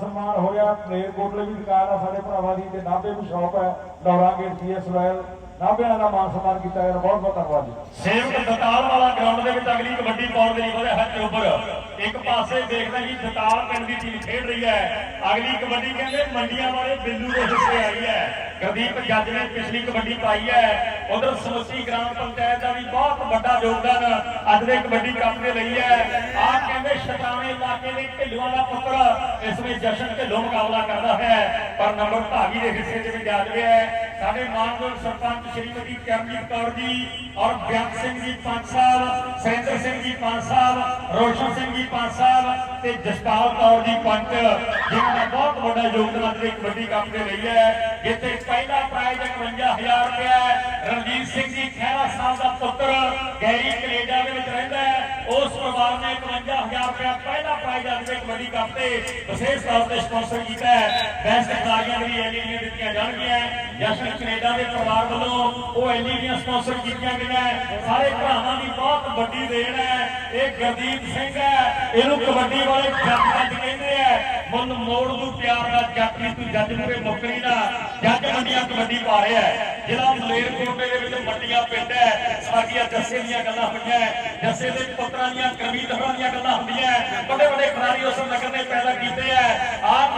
ਸਨਮਾਨ ਹੋਇਆ। ਰਿਹਾ ਪਲੇਅਰ ਕੋਟਲੇ ਵੀ ਦੁਕਾਨ ਆ। ਸਾਡੇ ਭਰਾਵਾਂ ਦੀ ਤੇ ਨਾਭੇ ਵੀ ਸ਼ੌਕ ਹੈ ਦੌਰਾ ਗੇਟ ਜੀਐਸ ਰਾਇਲ ਨਾਭੇ ਦਾ ਮਾਨ ਸਨਮਾਨ ਕੀਤਾ ਗਿਆ। ਬਹੁਤ ਬਹੁਤ ਧੰਨਵਾਦ ਜੀ। ਸੇਵਕ ਦਤਾਲ ਵਾਲਾ ਗਰਾਊਂਡ ਦੇ ਵਿੱਚ ਅਗਲੀ ਕਬੱਡੀ ਪਾਉਣ ਦੇ ਲਈ ਉਹਦੇ ਹੱਥ ਉੱਪਰ ਇੱਕ ਪਾਸੇ ਦੇਖਦਾ ਜੀ ਦਤਾਲ ਪਿੰਡ ਦੀ ਟੀਮ ਖੇਡ ਰਹੀ ਹੈ। ਅਗਲੀ ਕਬੱਡੀ ਕਹਿੰਦੇ ਮੰਡੀਆਂ ਵਾਲੇ ਬਿੱਲੂ ਦੇ ਹਿੱਸੇ ਆਈ ਹੈ। ਗੁਰਦੀਪ ਜੱਜ ਨੇ ਪਿਛਲੀ ਕਬੱਡੀ ਪਾਈ ਹੈ। ਉਧਰ ਸਮੁੱਚੀ ਗ੍ਰਾਮ ਪੰਚਾਇਤ ਦਾ ਵੀ ਬਹੁਤ ਵੱਡਾ ਯੋਗਦਾਨ ਅੱਜ ਦੇ ਕਬੱਡੀ ਕੱਪ ਦੇ ਲਈ ਹੈ। ਆਹ ਕਹਿੰਦੇ ਸ਼ਤਾਵੇਂ ਇਲਾਕੇ ਦੇ ਢਿੱਲੂਆਂ ਦਾ ਪੁੱਤਰ ਇਸ ਵਿੱਚ ਜਸ਼ਨ ਢਿੱਲੋਂ ਮੁਕਾਬਲਾ ਕਰਦਾ ਹੈ। ਪਰ ਨੰਬਰ ਭਾਗੀ ਦੇ ਹਿੱਸੇ ਦੇ ਵਿੱਚ ਆ ਗਿਆ ਹੈ। ਸਾਡੇ ਮਾਨਯੋਗ ਸਰਪੰਚ ਸ਼੍ਰੀਮਤੀ ਕਰਮਜੀਤ ਕੌਰ ਜੀ ਔਰ ਬਿਆਨ ਸਿੰਘ ਜੀ ਪੰਜ ਸਾਹਿਬ ਸਰਿੰਦਰ ਸਿੰਘ ਜੀ ਪੰਜ ਸਾਹਿਬ ਰੋਸ਼ਨ ਸਿੰਘ ਜੀ ਪੰਜ ਸਾਲ ਤੇ ਜਸਪਾਲ ਕੌਰ ਜੀ ਪੰਚ ਜਿਨ੍ਹਾਂ ਦਾ ਬਹੁਤ ਵੱਡਾ ਯੋਗਦਾਨ ਦੇ ਕਬੱਡੀ ਕੱਪ ਦੇ ਲਈ ਹੈ, ਜਿੱਥੇ ਪਹਿਲਾ ਪ੍ਰਾਈਜ਼ 51000 ਰੁਪਇਆ ਰਣਜੀਤ ਸਿੰਘ ਜੀ ਖਹਿਰਾ ਸਾਹਿਬ ਦਾ ਪੁੱਤਰ, ਗੈਰੀ ਕੈਨੇਡਾ ਦੇ ਵਿੱਚ ਪਰਿਵਾਰ ਨੇ 51000 ਰੁਪਇਆ ਪਹਿਲਾ ਪ੍ਰਾਈਜ਼ ਅੱਜ ਦੇ ਕਬੱਡੀ ਕੱਪ ਤੇ ਵਿਸ਼ੇਸ਼ ਤੌਰ ਤੇ ਸਪਾਂਸਰ ਕੀਤਾ ਹੈ। ਬੈਸਟ ਖਿਡਾਰੀਆਂ ਨੂੰ ਐਲਈਡੀਆਂ ਦਿੱਤੀਆਂ ਜਾਣਗੀਆਂ। ਜਸ਼ਨ ਕੈਨੇਡਾ ਦੇ ਪਰਿਵਾਰ ਵੱਲੋਂ ਉਹ ਐਲਈਡੀਆਂ ਸਪਾਂਸਰ ਕੀਤੀਆਂ ਗਈਆਂ ਸਾਰੇ ਭਰਾਵਾਂ ਦੀ ਬਹੁਤ ਵੱਡੀ ਦੇਣ ਹੈ। ਇਹ ਗੁਰਦੀਪ ਸਿੰਘ ਹੈ। ਇਹਨੂੰ ਕਬੱਡੀ ਵਾਲੇ ਜੱਜ ਜੱਜ ਕਹਿੰਦੇ ਆ ਮੁੱਲ ਮੋੜ ਨੂੰ ਪਿਆਰ ਦਾ ਜੱਟ ਵੀ ਤੂੰ ਜੱਜ ਮੂਰੇ ਮੁੱਕਰੀ ਨਾ। ਜੱਜ ਮੰਡੀਆਂ ਕਬੱਡੀ ਪਾ ਰਿਹਾ ਜਿਹੜਾ ਮਲੇਰਕੋਟੇ ਦੇ ਵਿੱਚ ਮੰਡੀਆਂ ਪਿੰਡ ਹੈ। ਸਾਡੀਆਂ ਜੱਸੇ ਦੀਆਂ ਗੱਲਾਂ ਹੁੰਦੀਆਂ ਜੱਸੇ ਦੇ ਪੁੱਤਰਾਂ ਦੀਆਂ ਕਰਮੀਦਾਰਾਂ ਦੀਆਂ ਗੱਲਾਂ ਹੁੰਦੀਆਂ ਵੱਡੇ ਵੱਡੇ ਖਿਡਾਰੀ ਉਸ ਨਗਰ ਨੇ ਪੈਦਾ ਕੀਤੇ ਹੈ। ਆਪ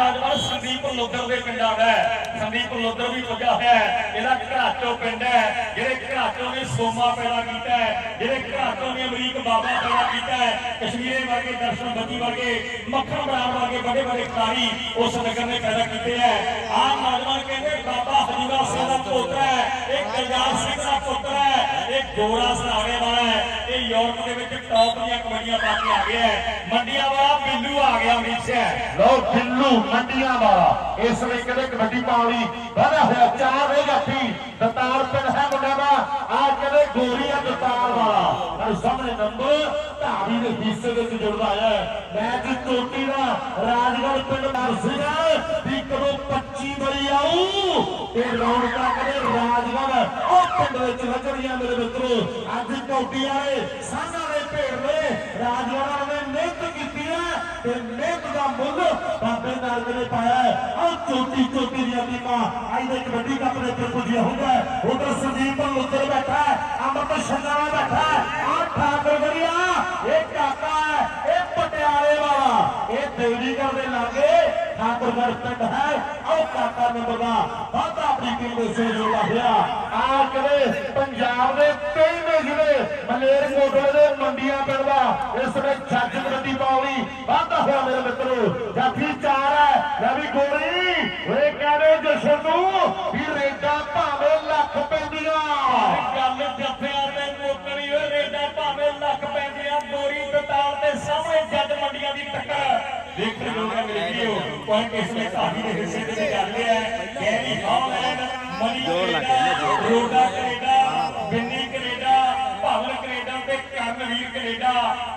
ਲੋਦਰ ਦੇ ਪਿੰਡਾਂ ਦਾ ਹੈ, ਸੰਦੀਪ ਲੋਦਰ ਵੀ ਪੁੱਜਾ ਹੋਇਆ ਹੈ, ਇਹਦਾ ਘਰਾਚੋ ਪਿੰਡ ਹੈ, ਜਿਹੜੇ ਘਰਾਚੋ ਨੇ ਸੋਮਾ ਪੈਦਾ ਕੀਤਾ ਹੈ, ਜਿਹੜੇ ਘਰਾਚੋ ਨੇ ਅਮਰੀਕ ਬਾਬਾ ਪੈਦਾ ਕੀਤਾ ਹੈ, ਕਸ਼ਮੀਰੇ ਵਰਗੇ, ਦਰਸ਼ਨ ਬੱਜੀ ਵਰਗੇ, ਮੱਖਣ ਬਰਾੜ ਵਰਗੇ ਵੱਡੇ ਵੱਡੇ ਖਿਡਾਰੀ ਉਸ ਨਗਰ ਨੇ ਪੈਦਾ ਕੀਤੇ ਹੈ। ਆਹ ਨੌਜਵਾਨ ਕਹਿੰਦੇ ਬਾਬਾ ਹਜੂਰਾ ਸਿੰਘ ਦਾ ਪੁੱਤਰ ਹੈ, ਇਹ ਕਲਜਾਰ ਸਿੰਘ ਦਾ ਪੁੱਤਰ ਹੈ, ਇਹ ਗੋਰਾ ਸਹਾਰੇ ਵਾਲਾ ਹੈ, ਇਹ ਯੂਰਪ ਦੇ ਵਿੱਚ ਟੌਪ ਦੀਆਂ ਕਬੱਡੀਆਂ ਪਾ ਕੇ ਆ ਗਿਆ ਹੈ। ਮੰਡੀਆਂ ਵਾਲਾ ਬਿੱਲੂ ਆ ਗਿਆ ਅਮਰੀਕਾ ਲੋ ਬਿੱਲੂ ਮੰਡੀਆਂ ਵਾਲਾ ਇਸ ਲਈ ਕਹਿੰਦੇ ਕਬੱਡੀ ਪਾਉਣੀ ਵਧਿਆ ਹੋਇਆ, ਚਾਰ ਰੇ ਗੱਠੀ ਦਤਾਰ ਪਿੰਡ ਹੈ ਮੁੰਡਾ ਦਾ। ਆ ਕਹਿੰਦੇ ਗੋਰੀ ਆ ਦਤਾਰ ਵਾਲਾ। ਪਰ ਸਾਹਮਣੇ ਨੰਬਰ ਧਾਰੀ ਦੇ ਹਿੱਸੇ ਵਿੱਚ ਜੁੜਦਾ ਹੈ। ਮੈਚ ਚੋਟੀ ਦਾ ਰਾਜਗੜ੍ਹ ਪਿੰਡ ਮਰਸੀਗਾ ਵੀ ਕਦੋਂ 25 ਬੜੀ ਆਊ? ਤੇ ਰੌਣਕਾਂ ਕਹਿੰਦੇ ਰਾਜਗੜ੍ਹ। ਉਹ ਪਿੰਡ ਵਿੱਚ ਲੱਗਣੀਆਂ ਮੇਰੇ ਮਿੱਤਰੋ। ਅੱਜ ਚੋਟੀ ਵਾਲੇ ਸਾਂਝਾ ਦੇ ਭੇਡ ਨੇ। ਰਾਜਗੜ੍ਹ ਨੇ ਤੇ ਮਿਹਨਤ ਦਾ ਮੁੱਲ ਬਾਬੇ ਨਾਨਕ ਨੇ ਪਾਇਆ ਹੈ। ਆਹ ਚੋਟੀ ਚੋਟੀ ਦੀਆਂ ਟੀਮਾਂ ਅੱਜ ਦੇ ਕਬੱਡੀ ਕੱਪ ਦੇ ਉੱਪਰ ਪੁੱਜਿਆ ਹੁੰਦਾ ਉਧਰ ਸੰਦੀਪ ਉੱਤਰ ਬੈਠਾ ਹੈ, ਅਮਰਤ ਸ਼ੰਗਾਰਾ ਬੈਠਾ ਹੈ। ਆਹ ਠਾਕੁਰ ਗੜੀਆ ਇਹ ਕਾਕਾ ਹੈ, ਇਹ ਪਟਿਆਲੇ ਵਾਲਾ। ਇਹ ਦੇਵੀਗੜ੍ਹ ਦੇ ਲਾਗੇ ਠਾਕਰਗੜ੍ਹ ਪਿੰਡ ਹੈ। ਆਹ ਕਾਕਾ ਨੰਬਰ ਦਾ। ਵਾਧਾ ਆਪਣੀ ਟੀਮ ਦੇ ਆ ਕਰੇ ਪੰਜਾਬ ਦੇ ਕਈ ਜ਼ਿਲ੍ਹੇ ਮਲੇਰਕੋਟਲੇ ਦੇ ਮੰਡੀਆਂ ਪਿੰਡ ਦਾ, ਇਸ ਵਿੱਚ ਜੱਜ ਕਬੱਡੀ ਪਾਉਣੀ ਵਾਧਾ ਹੋਇਆ ਮੇਰੇ ਮਿੱਤਰੋ। ਜਾਫੀ ਚਾਰ ਹੈ ਰਵੀ ਵੀ ਦੇਖਣ ਨੂੰ ਮੇਰੀ ਵੀਡੀਓ ਪੁਆਇੰਟ ਇਸ ਵਿੱਚ ਸਾਡੀ ਦੇ ਹਿੱਸੇ ਦੇ ਵਿੱਚ ਰਿਹਾ ਹੈ। Garry Holland Mani Canada Roda Canada Binni Canada Bhavan Canada ਤੇ ਕਰਨਵੀਰ ਕੈਨੇਡਾ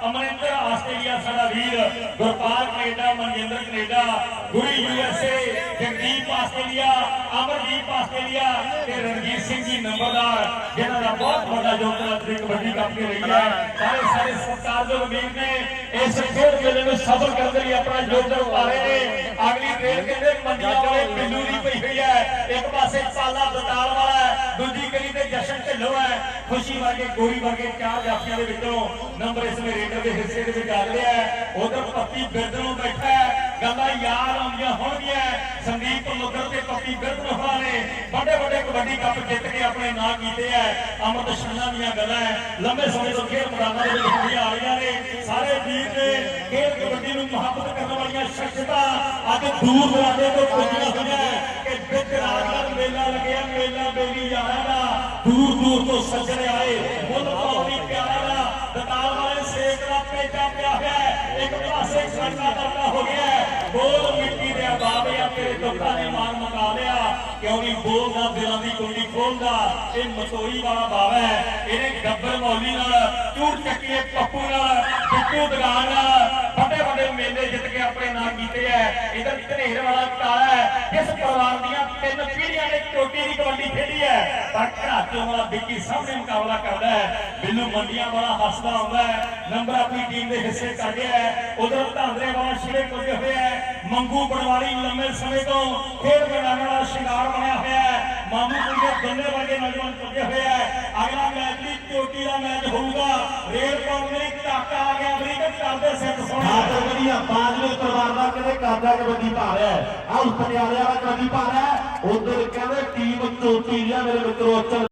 ਅਮਰਿੰਦਰ ਆਸਟ੍ਰੇਲੀਆ ਸਾਡਾ ਵੀਰ Gurpal Canada Manjinder Canada Guri USA Jagdeep Australia Amardeep Australia ਤੇ ਰਣਜੀਤ ਸਿੰਘ ਜੀ ਨੰਬਰਦਾਰ ਜਿਨ੍ਹਾਂ ਦਾ ਬਹੁਤ ਵੱਡਾ ਯੋਗਦਾਨ ਦੀ ਕਬੱਡੀ ਕੱਪ ਦੇ ਰਹੀ ਹੈ ਸਾਰੇ ਸਾਰੇ ਸਤਿਕਾਰਯੋਗ ਵੀਰ ਨੇ ਇਸ ਖੇਡ ਮੇਲੇ ਨੂੰ ਸਫਲ ਕਰਨ ਦੇ ਲਈ ਆਪਣਾ ਯੋਗਦਾਨ ਪਾ ਰਹੇ ਨੇ। ਅਗਲੀ ਟ੍ਰੇਨ ਕਹਿੰਦੇ ਮੰਡੀਆਂ ਵਾਲੇ ਬਿੱਲੂ ਦੀ ਪਈ ਹੋਈ ਹੈ। ਇੱਕ ਪਾਸੇ ਪਾਲਾ ਦਤਾਲ ਵਾਲਾ ਹੈ, ਦੂਜੀ ਕਰੀ ਤੇ ਜਸ਼ਨ ਢਿੱਲੋਂ ਹੈ। ਖੁਸ਼ੀ ਵਰਗੇ, ਗੋਰੀ ਵਰਗੇ ਚਾਰ ਜਾਫੀਆਂ ਦੇ ਵਿੱਚੋਂ ਨੰਬਰ ਇਸ ਵੇ ਰੇਡਰ ਦੇ ਹਿੱਸੇ ਦੇ ਵਿੱਚ ਆ ਰਿਹਾ ਹੈ। ਉਧਰ ਪੱਪੀ ਬਿਰਦਲੋਂ ਬੈਠਾ ਹੈ। ਗੱਲਾਂ ਯਾਦ ਆਉਂਦੀਆਂ ਹੋਣਗੀਆਂ। ਸੰਦੀਪ ਮੁੱਦਰ ਤੇ ਪੱਪੀ ਬਿਰਦਲ ਹੋਣਾ ਨੇ ਵੱਡੇ ਵੱਡੇ ਕਬੱਡੀ ਕੱਪ ਜਿੱਤ ਕੇ ਆਪਣੇ ਨਾਂ ਕੀਤੇ ਹੈ। ਅਮਰਤ ਸ਼ੰਨਾ ਦੀਆਂ ਗੱਲਾਂ ਲੰਬੇ ਸਮੇਂ ਤੋਂ ਖੇਡ ਮੈਦਾਨਾਂ ਦੇ ਵਿੱਚ ਆ ਰਹੀਆਂ ਨੇ ਸਾਰੇ ਵੀਰ ਨੇ ਖੇਡ ਕਬੱਡੀ ਨੂੰ ਮੁਹੱਬਤ ਕਰਨ ਵਾਲੀਆਂ ਅੱਜ ਦੂਰ ਦਰਾਡੇ ਤੋਂ ਪੁੱਜੀਆਂ ਹੋਈਆਂ ਕਿ ਵਿੱਚ ਰਾਜਗੜ੍ਹ ਮੇਲਾ ਲੱਗਿਆ, ਮੇਲਾ ਬੇਲੀ ਯਾਰਾਂ ਦਾ। ਦੂਰ ਦੂਰ ਤੋਂ ਸੱਜਣ ਆਏ, ਮੁੱਲ ਪਾਉਣੀ ਪਿਆਰਾ ਦਾ ਦਤਾਲ ਵਾਲੇ ਸੇਕ ਦਾ ਪੇਚਾ ਪਿਆ ਹੋਇਆ ਇੱਕ ਪਾਸੇ ਸੜਕਾ ਦਰਦਾ ਹੋ ਗਿਆ ਬੋਲ ਮਿੱਟੀ ਦੇ ਬਾਬਿਆ ਤੇਰੇ ਦੁੱਖਾਂ ਨੇ ਮਾਰ ਮੁਕਾ ਲਿਆ। ਕਿਉਂ ਨਹੀਂ ਬੋਲਦਾ ਦਿਲਾਂ ਦੀ ਕੁੰਡੀ ਖੋਲਦਾ? ਇਹ ਮਸੋਈ ਵਾਲਾ ਬਾਵਾ ਹੈ। ਇਹਨੇ ਗੱਬਰ ਮੌਲੀ ਨਾਲ ਚੂੜ ਚੱਕੀਏ ਪੱਪੂ ਨਾਲ ਬਿੱਟੂ ਦਗਾਨ ਨਾਲ। ਕੀਤੇ ਐ ਇਧਰ ਧਨੇਰ ਵਾਲਾ ਕਾਲਾ ਹੈ। ਇਸ ਪਰਿਵਾਰ ਦੀਆਂ ਤਿੰਨ ਪੀੜ੍ਹੀਆਂ ਨੇ ਚੋਟੀ ਦੀ ਕਬੱਡੀ ਖੇਡੀ ਹੈ। ਪਰ ਘਰਾਚੋਂ ਵਾਲਾ ਵਿੱਕੀ ਸਾਹਮਣੇ ਮੁਕਾਬਲਾ ਕਰਦਾ ਹੈ। ਬਿੱਲੂ ਮੰਡੀਆਂ ਵਾਲਾ ਹੱਸਦਾ ਆਉਂਦਾ ਹੈ। ਨੰਬਰ ਆਪਣੀ ਟੀਮ ਦੇ ਹਿੱਸੇ ਕਰ ਗਿਆ ਹੈ। ਉਧਰ ਧਾਂਦਰੇ ਵਾਲਾ ਸ਼ਿਰੇ ਕੁਝ ਹੋਇਆ ਹੈ। ਮੰਗੂ ਪਟਵਾਰੀ ਲੰਮੇ ਸਮੇਂ ਤੋਂ ਖੇਡ ਮੈਦਾਨਾਂ ਦਾ ਸ਼ਿੰਗਾਰ ਬਣਿਆ ਹੋਇਆ ਹੈ। ਮਾਮੂ ਕੁੜੀਏ ਦੋਨੇ ਵਰਗੇ ਨੌਜਵਾਨ ਪੁੱਜੇ ਹੋਇਆ ਹੈ। ਅਗਲਾ ਮੈਚ ਵੀ ਚੋਟੀ ਦਾ ਮੈਚ ਹੋਊਗਾ। ਰੇਲ ਪਾਉਣ ਲਈ ਢਾਕਾ ਆ ਗਿਆ ਆਦਰ ਬਾਜਵੇ ਪਰਿਵਾਰ ਦਾ ਕਹਿੰਦੇ ਕਰਦਾ ਕਬੱਡੀ ਪਾ ਰਿਹਾ ਹੈ। ਆਹ ਪਟਿਆਲੇ ਵਾਲਾ ਕਬੱਡੀ ਪਾ ਰਿਹਾ ਹੈ। ਉਧਰ ਕਹਿੰਦੇ ਟੀਮ ਚੋਟੀ ਦੀ ਮੇਰੇ ਮਿੱਤਰੋ